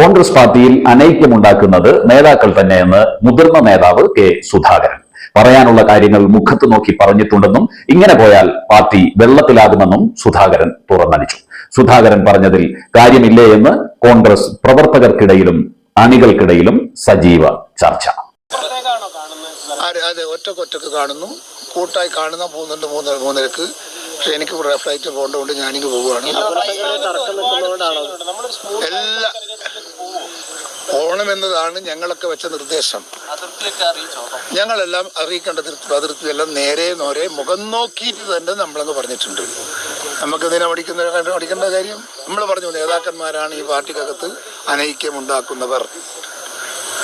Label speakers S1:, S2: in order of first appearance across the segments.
S1: കോൺഗ്രസ് പാർട്ടിയിൽ അനൈക്യമുണ്ടാക്കുന്നത് നേതാക്കൾ തന്നെയെന്ന് മുതിർന്ന നേതാവ് കെ സുധാകരൻ. പറയാനുള്ള കാര്യങ്ങൾ മുഖത്ത് നോക്കി പറഞ്ഞിട്ടുണ്ടെന്നും ഇങ്ങനെ പോയാൽ പാർട്ടി വെള്ളത്തിലാകുമെന്നും സുധാകരൻ തുറന്നടിച്ചു. സുധാകരൻ പറഞ്ഞതിൽ കാര്യമില്ലേ എന്ന് കോൺഗ്രസ് പ്രവർത്തകർക്കിടയിലും അണികൾക്കിടയിലും സജീവ ചർച്ച.
S2: അതെ അതെ ഒറ്റയ്ക്ക് ഒറ്റയ്ക്ക് കാണുന്നു. കൂട്ടായി കാണുന്ന മൂന്നുണ്ട് മൂന്ന് മൂന്നരക്ക് പക്ഷെ എനിക്ക് ഫ്ലൈറ്റ് പോകേണ്ടതുകൊണ്ട് ഞാനിങ്ങ് പോവുകയാണ്. എല്ലാ പോകണമെന്നതാണ് ഞങ്ങളൊക്കെ വെച്ച നിർദ്ദേശം. ഞങ്ങളെല്ലാം അറിയിക്കേണ്ട അതിർത്തിയെല്ലാം നേരെ നോരെ മുഖം നോക്കിയിട്ട് തന്നെ നമ്മളെന്ന് പറഞ്ഞിട്ടുണ്ട്. നമുക്ക് ഇതിനെ പഠിക്കുന്ന പഠിക്കേണ്ട കാര്യം? നമ്മൾ പറഞ്ഞു നേതാക്കന്മാരാണ് ഈ പാർട്ടിക്കകത്ത് അനൈക്യം ഉണ്ടാക്കുന്നവർ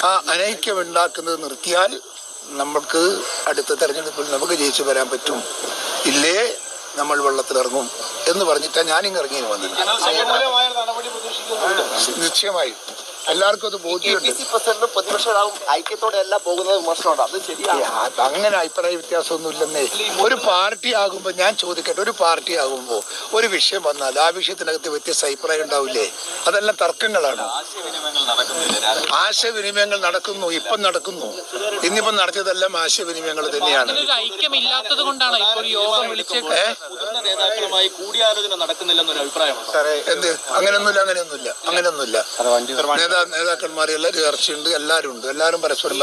S2: ആ അനൈക്യം ഉണ്ടാക്കുന്നത് നിർത്തിയാൽ നമുക്ക് അടുത്ത തെരഞ്ഞെടുപ്പിൽ നമുക്ക് ജയിച്ചു വരാൻ പറ്റും. ഇല്ലേ നമ്മൾ വെള്ളത്തിലിറങ്ങും എന്ന് പറഞ്ഞിട്ടാണ് ഞാനിങ്ങ് ഇറങ്ങി വന്നത്. നിശ്ചയമായും. എല്ലാവർക്കും അത്
S3: ബോധ്യം
S2: ബോധ്യമുണ്ട്.
S3: പി സി പ്രസിഡന്റ് പ്രതിപക്ഷവും ഐക്യത്തോടെ അല്ല പോകുന്നത് വിമർശനമുണ്ട് അത് ശരിയാണ്.
S2: അങ്ങനെ അഭിപ്രായ വ്യത്യാസമൊന്നും ഇല്ലെന്നേ ഒരു പാർട്ടി ആകുമ്പോൾ ഞാൻ ചോദിക്കട്ടെ ഒരു പാർട്ടി ആകുമ്പോൾ ഒരു വിഷയം വന്നാൽ ആ വിഷയത്തിനകത്ത് വ്യത്യസ്ത അഭിപ്രായം ഉണ്ടാവില്ലേ? അതെല്ലാം തർക്കങ്ങളാണ്. ആശയവിനിമയങ്ങൾ നടക്കുന്നു ഇപ്പം നടക്കുന്നു. ഇന്നിപ്പം നടത്തിയതെല്ലാം ആശയവിനിമയങ്ങൾ തന്നെയാണ്.
S4: ഒരു ഐക്യമില്ലാത്തത് കൊണ്ടാണ് ഇപ്പോൾ ഒരു യോഗം
S5: നേതാക്കളുമായി കൂടിയാലോചന നടക്കുന്നില്ലെന്നൊരു അഭിപ്രായമാണ്
S2: എന്ത്? അങ്ങനെയൊന്നുമില്ല അങ്ങനെയൊന്നുമില്ല അങ്ങനെയൊന്നുമില്ല. നേതാ നേതാക്കന്മാരെല്ലാം ചർച്ചയുണ്ട് എല്ലാവരും ഉണ്ട് എല്ലാവരും പരസ്പരം